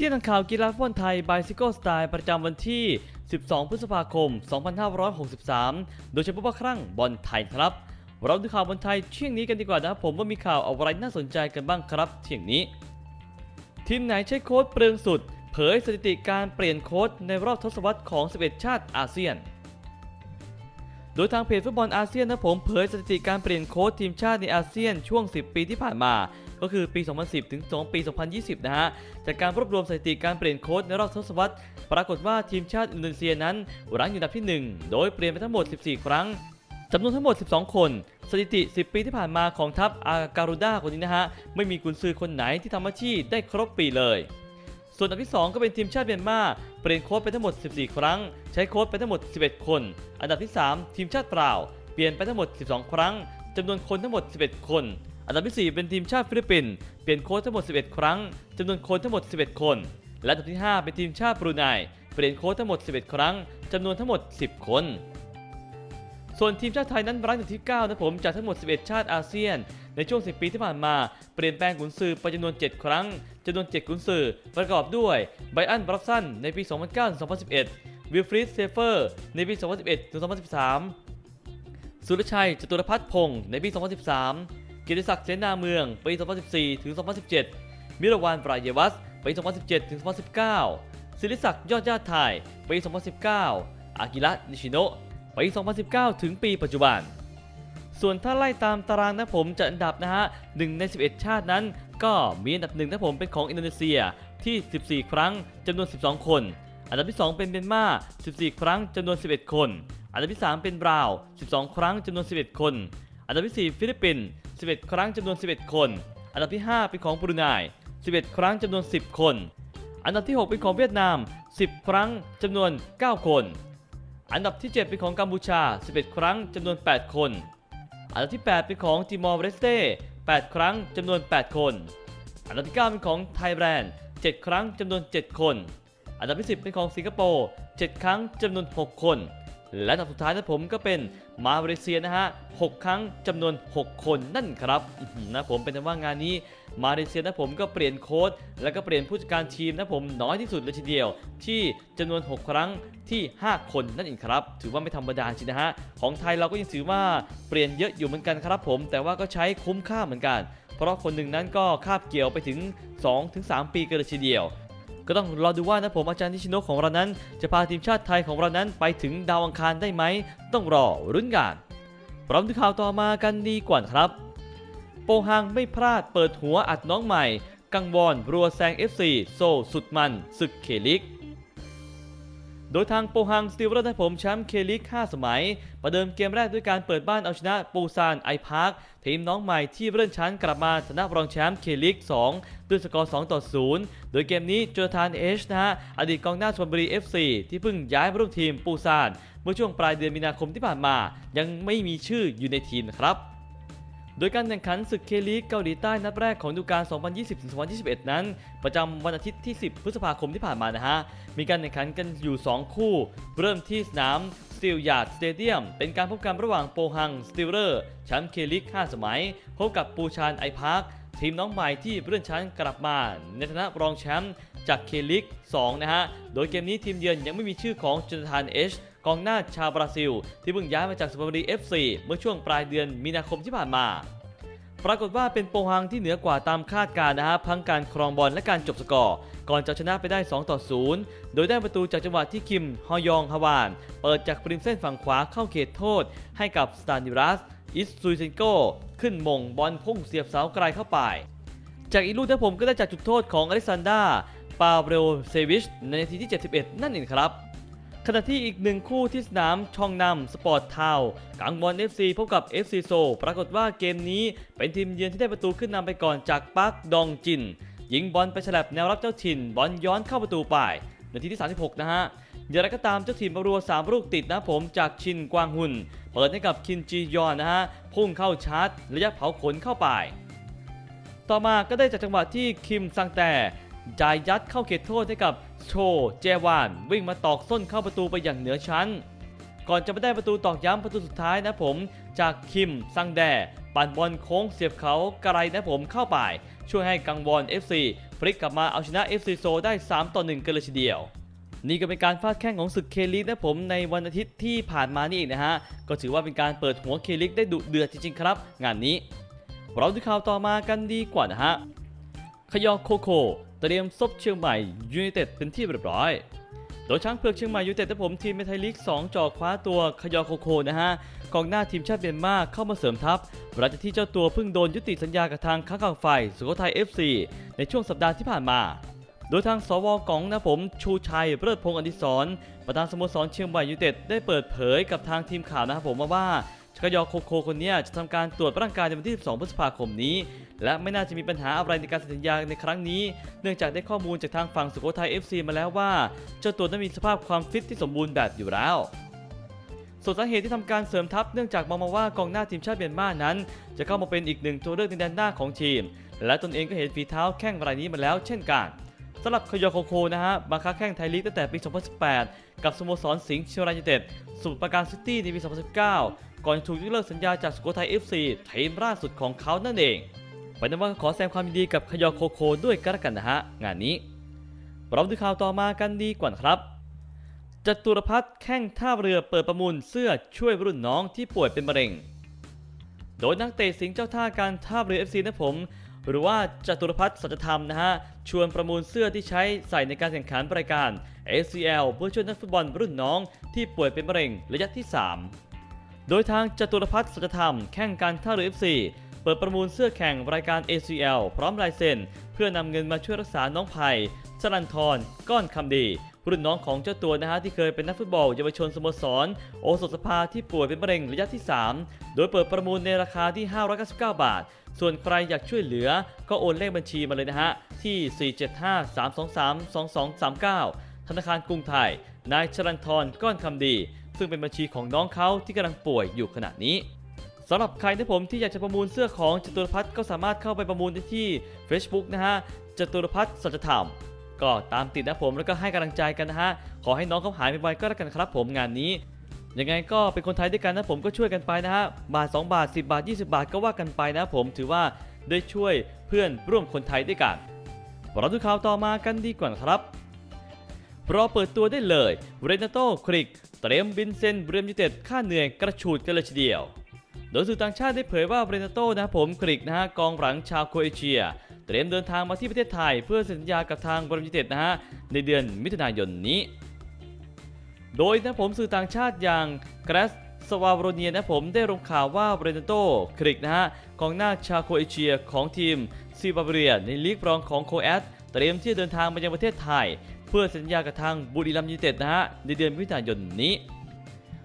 ที่ทางข่าวกีฬาฟุตบอลไทยบ i ซิโกสไตล์ประจำวันที่ 12 พฤษภาคม 2563 โดยเฉพาะครั้งบอลไทยครับ เราดูข่าวบอลไทยเที่ยงนี้กันดีกว่านะครับผมว่ามีข่าวอะไรน่าสนใจกันบ้างครับเที่ยงนี้ ทีมไหนใช้โค้ดเปลืองสุด เผยสถิติการเปลี่ยนโค้ดในรอบทศวรรษของ 11 ชาติอาเซียน โดยทางเพจฟุตบอลอาเซียนนะผมเผยสถิติการเปลี่ยนโค้ชทีมชาติในอาเซียนช่วง 10 ปีที่ผ่านมา ก็คือปี 2010 ถึง 2 ปี 2020 นะฮะ จากการรวบรวมสถิติการเปลี่ยนโค้ชในรอบทศวรรษ ปรากฏว่าทีมชาติอินโดนีเซียนั้นรั้งอยู่อันดับที่ 1 โดยเปลี่ยนไปทั้งหมด 14 ครั้งจำนวนทั้งหมด 12 คน สถิติ 10 ปีที่ผ่านมาของทัพอาการูด้าคนนี้นะฮะ ไม่มีกุนซือคนไหนที่ทำหน้าที่ได้ครบปีเลย ส่วนอันดับที่ 2 ก็เป็นทีมชาติเมียนมา เปลี่ยนโค้ชไปทั้งหมด 14 ครั้ง ใช้โค้ชไปทั้งหมด 11 คน อันดับที่ 3 ทีมชาติเปล่า เปลี่ยนไปทั้งหมด 12 ครั้งจำนวนคนทั้งหมด 11 คน อันดับที่ 4 เป็นทีมชาติฟิลิปปินส์เปลี่ยนโค้ชทั้งหมด 11 ครั้งจำนวนคนทั้งหมด 11 คน และอันดับที่ 5 เป็นทีมชาติบรูไนเปลี่ยนโค้ชทั้งหมด 11 ครั้งจำนวนทั้งหมด 10 คน ส่วนทีมชาติไทยนั้นรั้งอยู่ที่ 9 นะผมจากทั้งหมด 11 ชาติอาเซียน ในช่วง 10 ปีที่ผ่านมาเปลี่ยนแปลงกุนซือไปจำนวน 7 ครั้งจำนวน 7 กุนซือประกอบด้วยไบอันบรัฟสันในปี 2009-2011 วิลฟรีดเซเฟอร์ในปี 2011-2013 สุรชัยจตุรพัฒน์พงศ์ในปี 2013 กิติศักดิ์เสนาเมืองปี 2014-2017 มิรวานปรายวัสปี 2017-2019ศิริศักดิ์ยอดญาติไทยปี 2019 อากิระนิชิโนะปี 2019 ถึงปีปัจจุบัน ส่วนถ้าไล่ตามตารางนะผมจะอันดับนะฮะหนึ่งใน 11 ชาตินั้น ก็มีอันดับหนึ่งนะผมเป็นของอินโดนีเซียที่ 14 ครั้งจำนวน 12 คน อันดับที่ 2 เป็นเมียนมา 14 ครั้งจำนวน 11 คน อันดับที่ 3 เป็นบราว 12 ครั้งจำนวน 11 คน อันดับที่ 4 ฟิลิปปินส์11 ครั้งจำนวน 11 คน อันดับที่ 5 เป็นของบรูไน11 ครั้งจำนวน 10 คน อันดับที่ 6 เป็นของเวียดนาม 10 ครั้งจำนวน 9 คน อันดับที่ 7 เป็นของกัมพูชา 11 ครั้งจำนวน 8 คน อันดับที่ 8 เป็นของติมอร์เรสเต้8 ครั้งจำนวน 8 คน อันดับที่ 9 เป็นของไทยแลนด์ 7 ครั้งจำนวน 7 คน อันดับที่ 10 เป็นของสิงคโปร์ 7 ครั้งจำนวน 6 คน และอันดับสุดท้ายนะผมก็เป็นมาเลเซียนะฮะ6ครั้งจำนวน 6 คนนั่นครับนะผมเป็นแต่ว่างานนี้มาเลเซียนะผมก็เปลี่ยนโค้ดแล้วก็เปลี่ยนผู้จัดการทีมนะผมน้อยที่สุดเลยทีเดียว ที่จำนวน 6 ครั้งที่ 5 คนนั่นเองครับ ถือว่าไม่ธรรมดาจริงนะฮะของไทยเราก็ยังถือว่าเปลี่ยนเยอะอยู่เหมือนกันครับผม แต่ว่าก็ใช้คุ้มค่าเหมือนกัน เพราะคนหนึ่งนั้นก็คาบเกี่ยวไปถึง 2-3 ปีกันเลยทีเดียว ก็ต้องรอดูว่านะผมอาจารย์นิชิโนะของเรานั้น จะพาทีมชาติไทยของเรานั้นไปถึงดาวอังคารได้ไหม ต้องรอรุ้นกันพร้อมดูข่าวต่อมากันดีกว่าครับ โปฮังไม่พลาดเปิดหัวอัดน้องใหม่ กังวอนรัวแซง FC โซสุดมันศึกเคลิก โดยทางโปฮังสติลเลอร์ได้ผมแชมป์เคลิก5สมัย ประเดิมเกมแรกด้วยการเปิดบ้านเอาชนะปูซานไอพาร์คทีมน้องใหม่ที่เลื่อนชั้นกลับมาชนะรองแชมป์เคลิก2ด้วยสกอร์2ต่อ0โดยเกมนี้โจธานเอชนะฮะอดีตกองหน้าชลบุรี FC ที่เพิ่งย้ายมาร่วมทีมปูซานเมื่อช่วงปลายเดือนมีนาคมที่ผ่านมา ยังไม่มีชื่ออยู่ในทีมนะครับ โดยการแข่งขันศึกเคลีกเกาหลีใต้นัดแรกของฤดูกาล 2020-2021 นั้น ประจำวันอาทิตย์ที่ 10 พฤษภาคมที่ผ่านมานะฮะ มีการแข่งขันกันอยู่ 2 คู่ เริ่มที่สนามสตีลยาร์ดสเตเดียมเป็นการพบกันระหว่างโปฮังสตีลเลอร์แชมป์เคลิก 5 สมัย พบกับปูชานไอพาร์คทีมน้องใหม่ที่เลื่อนชั้นกลับมา ในฐานะรองแชมป์จากเคลิก 2 นะฮะ โดยเกมนี้ทีมเยือนยังไม่มีชื่อของจนทานเอช กองหน้าชาวบราซิล ที่เพิ่งย้ายมาจากสุพรรณบุรี FC เมื่อช่วงปลายเดือนมีนาคมที่ผ่านมา ปรากฏว่าเป็นโปฮังที่เหนือกว่าตามคาดการณ์นะฮะพังการครองบอลและการจบสกอร์ ก่อนจะชนะไปได้ 2 ต่อ 0 โดยได้ประตูจากจังหวะที่คิมฮอยองฮาวาน เปิดจากปริมเส้นฝั่งขวาเข้าเขตโทษ ให้กับสตานิรัสอิสซูเซนโกขึ้นมงบอลพุ่งเสียบเสาไกลเข้าไป จากอีลูกที่ผมก็ได้จากจุดโทษของอเล็กซานดราปาเบรลเซวิชในนาทีที่ 71 นั่นเองครับ ขณะที่อีกหนึ่งคู่ที่สนามช่องนำสปอร์ตทาวกังบอล FC พบกับ FC โซปรากฏว่าเกมนี้เป็นทีมเยือนที่ได้ประตูขึ้นนำไปก่อนจากปาร์คดองจิน ยิงบอลไปฉลับแนวรับเจ้าถิ่น บอลย้อนเข้าประตูไปนาทีที่ 36 นะฮะอย่างไรก็ตามเจ้าถิ่นมารัว 3 ลูกติดนะผมจากชินกวางหุนเปิดให้กับคินจียอนนะฮะพุ่งเข้าชาร์จระยะเผาขนเข้าไป ต่อมาก็ได้จากจังหวะที่คิมซังแต่ จ่ายยัดเข้าเขตโทษให้กับโชเจวาน วิ่งมาตอกส้นเข้าประตูไปอย่างเหนือชั้น ก่อนจะไม่ได้ประตูตอกย้ำประตูสุดท้ายนะผม จากคิมซังแด ปั่นบอลโค้งเสียบเขาไกลนะผมเข้าไป ช่วยให้กังวอน FC พลิกกลับมาเอาชนะ FC โซได้ 3 ต่อ 1 กันเลยทีเดียวนี่ก็เป็นการฟาดแข้งของศึกเคลิกนะผมในวันอาทิตย์ที่ผ่านมานี่เองนะฮะ ก็ถือว่าเป็นการเปิดหัวเคลิกได้ดุเดือดจริงๆครับ งานนี้ เราดูข่าวต่อมากันดีกว่านะฮะ ขยอโคโค เตรียมซบเชียงใหม่ยูไนเต็ดเป็นที่เรียบร้อย โดยช้างเผือกเชียงใหม่ยูไนเต็ดนะผมทีมในไทยลีก 2จ่อคว้าตัวขยอโคโคนะฮะกองหน้าทีมชาติเมียนมาเข้ามาเสริมทัพหลังจากที่เจ้าตัวเพิ่งโดนยุติสัญญากับทางค้ากังไฟสุโขทัย FC ในช่วงสัปดาห์ที่ผ่านมาโดยทางสวกองนะผมชูชัยเลิศพงศ์อดิศรประธานสโมสรเชียงใหม่ยูไนเต็ดได้เปิดเผยกับทางทีมข่าวนะครับผมมาว่าขยอโคโคคนนี้จะทำการตรวจร่างกายในวันที่ 12 พฤษภาคมนี้ และไม่น่าจะมีปัญหาอะไรในการเซ็นสัญญาในครั้งนี้ เนื่องจากได้ข้อมูลจากทางฝั่งสุโขทัย FC มาแล้วว่าเจ้าตัวนั้นมีสภาพความฟิตที่สมบูรณ์แบบอยู่แล้วส่วนสาเหตุที่ทำการเสริมทัพเนื่องจากมองมาว่ากองหน้าทีมชาติเมียนมานั้น จะเข้ามาเป็นอีกหนึ่งตัวเลือกในแดนหน้าของทีม และตนเองก็เห็นฝีเท้าแข้งรายนี้มาแล้วเช่นกันสำหรับคยอโคโคนะฮะมาค้าแข้งไทยลีกตั้งแต่ปี 2018 กับสโมสรสิงห์เชียงรายยูไนเต็ดสมุทรปราการซิตี้ในปี 2019 ก่อนถูกยกเลิกสัญญาจากสุโขทัย FC ทีมล่าสุดของเขานั่นเอง ไปนั้นว่าขอแสดงความยินดีกับขยอโคโคด้วยกันละกันนะฮะ งานนี้ เราดูข่าวต่อมากันดีกว่านครับจตุรพัฒน์แข้งท่าเรือเปิดประมูลเสื้อช่วยรุ่นน้องที่ป่วยเป็นมะเร็ง โดยนักเตะสิงห์เจ้าท่าการท่าเรือ FC นะผม หรือว่าจตุรพัฒน์สัจธรรมนะฮะ ชวนประมูลเสื้อที่ใช้ใส่ในการแข่งขันรายการ ACL เพื่อช่วยนักฟุตบอลรุ่นน้องที่ป่วยเป็นมะเร็งระยะที่ 3 โดยทางจตุรพัฒน์สัจธรรมแข่งการท่าเรือ FC เปิดประมูลเสื้อแข่งรายการ ACL พร้อมลายเซ็นเพื่อนำเงินมาช่วยรักษาน้องไผ่สรันทรก้อนคำดีรุ่นน้องของเจ้าตัวนะฮะที่เคยเป็นนักฟุตบอลเยาวชนสโมสร โอสถสภาที่ป่วยเป็นมะเร็งระยะที่ 3 โดยเปิดประมูลในราคาที่ 599 บาท ส่วนใครอยากช่วยเหลือ ก็โอนเลขบัญชีมาเลยนะฮะ ที่ 475-323-2239 ธนาคารกรุงไทย นายชรันทรก้อนคำดี ซึ่งเป็นบัญชีของน้องเขาที่กำลังป่วยอยู่ขณะนี้ สำหรับใครที่ผมที่อยากจะประมูลเสื้อของจตุรพัฒน์ก็สามารถเข้าไปประมูลได้ที่ Facebook นะฮะจตุรพัฒน์สัจธรรมก็ตามติดนะผมแล้วก็ให้กำลังใจกันนะฮะขอให้น้องเขาหายไปไวก็แล้วกันครับผมงานนี้ยังไงก็เป็นคนไทยด้วยกันนะผมก็ช่วยกันไปนะฮะบาท 2 บาท 10 บาท 20 บาทก็ว่ากันไปนะผมถือว่าได้ช่วยเพื่อนร่วมคนไทยด้วยกันเราดูข่าวต่อมากันดีกว่าครับรอเปิดตัวได้เลยเรนโต้คริก เตรียมบินเซนเบรมยูเต็ดค่าเหนื่อยกระฉูดกันเลยทีเดียว โดยสื่อต่างชาติได้เผยว่าเบรนาโตนะครับผมคริกนะฮะกองหลังชาวโครเอเชีย เตรียมเดินทางมาที่ประเทศไทย เพื่อสัญญากับทางบริมยูไนเต็ดนะฮะในเดือนมิถุนายนนี้ โดยนะผมสื่อต่างชาติอย่างกรสสวาโรเนียนะผมได้ลงข่าวว่าเบรนโตคริกนะฮะกองหน้าชาวโครเอเชียของทีมซีบาเรียในลีกรองของโคแอตเตรียมที่จะเดินทางมายังประเทศไทย เพื่อสัญญากับทางบุรีรัมย์ยูไนเต็ดนะฮะในเดือนมิถุนายนนี้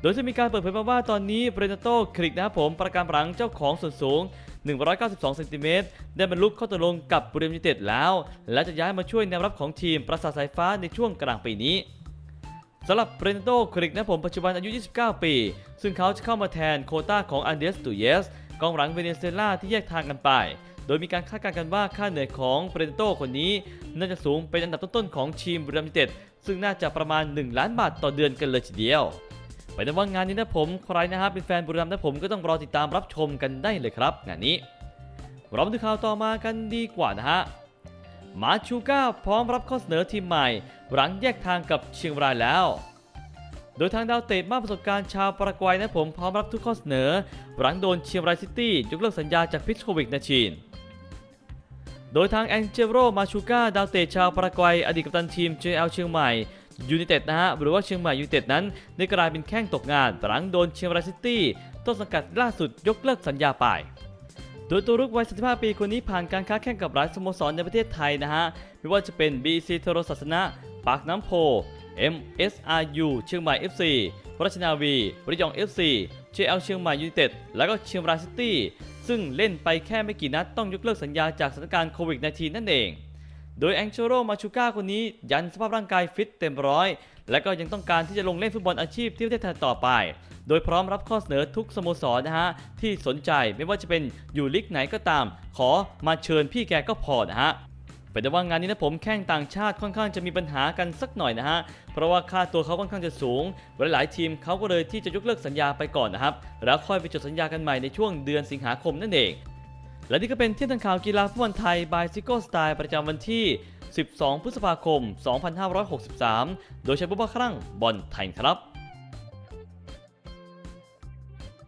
โดยจะมีการเปิดเผยมาว่าตอนนี้เบรนโตคริกนะครับผมประกันหลังเจ้าของส่วนสูง 192เซนติเมตรได้บรรลุข้อตกลงกับบุรีรัมย์ยูไนเต็ดแล้ว และจะย้ายมาช่วยแนวรับของทีมปราสาทสายฟ้าในช่วงกลางปีนี้สำหรับเบรนโตคริกนะผมปัจจุบันอายุ 29 ปี ซึ่งเขาจะเข้ามาแทนโคต้าของอันเดสตูเยสกองหลังเวเนซุเอลาที่แยกทางกันไป โดยมีการคาดการณ์กันว่าค่าเหนื่อยของเบรนโตคนนี้ น่าจะสูงเป็นอันดับต้นๆของทีมบุรีรัมย์ยูไนเต็ดซึ่งน่าจะประมาณ 1 ล้านบาทต่อเดือนกันเลยทีเดียว ไปในว่างานนี้นะผมใครนะฮะเป็นแฟนบุรีรัมย์นะผมก็ต้องรอติดตามรับชมกันได้เลยครับงานนี้เรามาดูข่าวต่อมากันดีกว่านะฮะมาชูก้าพร้อมรับข้อเสนอทีมใหม่ หลังแยกทางกับเชียงรายแล้ว โดยทางดาวเตะมากประสบการณ์ชาวปารากวัยนะผมพร้อมรับทุกข้อเสนอ หลังโดนเชียงรายซิตี้ยกเลิกสัญญาจากพิชโควิกนาชีน โดยทางแองเจโรมาชูก้าดาวเตะชาวปารากวัยอดีตกัปตันทีม JL เชียงใหม่ ยูไนเต็ดนะฮะหรือว่าเชียงใหม่ยูไนเต็ดนั้น ได้กลายเป็นแข้งตกงานหลังโดนเชียงรายซิตี้ต้นสังกัดล่าสุดยกเลิกสัญญาไปโดยตัวรุกวัย35ปีคนนี้ผ่านการค้าแข่งกับหลายสโมสรในประเทศไทยนะฮะ ไม่ว่าจะเป็น BC โทรศาสนะปากน้ำโพ MSRU เชียงใหม่ FC รัชนาวีระยอง FC JL เชียงใหม่ยูไนเต็ด แล้วก็เชียงรายซิตี้ ซึ่งเล่นไปแค่ไม่กี่นัดต้องยกเลิกสัญญาจากสถานการณ์โควิด -19 นั่นเอง โดยแองเชโรมาชูก้าคนนี้ยันสภาพร่างกายฟิตเต็มร้อย และก็ยังต้องการที่จะลงเล่นฟุตบอลอาชีพที่ประเทศไทยต่อไป โดยพร้อมรับข้อเสนอทุกสโมสรนะฮะ ที่สนใจไม่ว่าจะเป็นอยู่ลีกไหนก็ตาม ขอมาเชิญพี่แกก็พอนะฮะเป็นแต่ว่างานนี้นะผมแข่งต่างชาติค่อนข้างจะมีปัญหากันสักหน่อยนะฮะ เพราะว่าค่าตัวเขาค่อนข้างจะสูง หลายๆทีมเขาก็เลยที่จะยกเลิกสัญญาไปก่อนนะครับ แล้วค่อยไปจดสัญญากันใหม่ในช่วงเดือนสิงหาคมนั่นเอง และนี่ก็เป็นเที่ยงทางข่าวกีฬาฟุตบอลไทยบายซิโก้สไตล์ประจำวันที่ 12 พฤษภาคม 2563 โดยใช้บุบครั่งบอลไทยครับ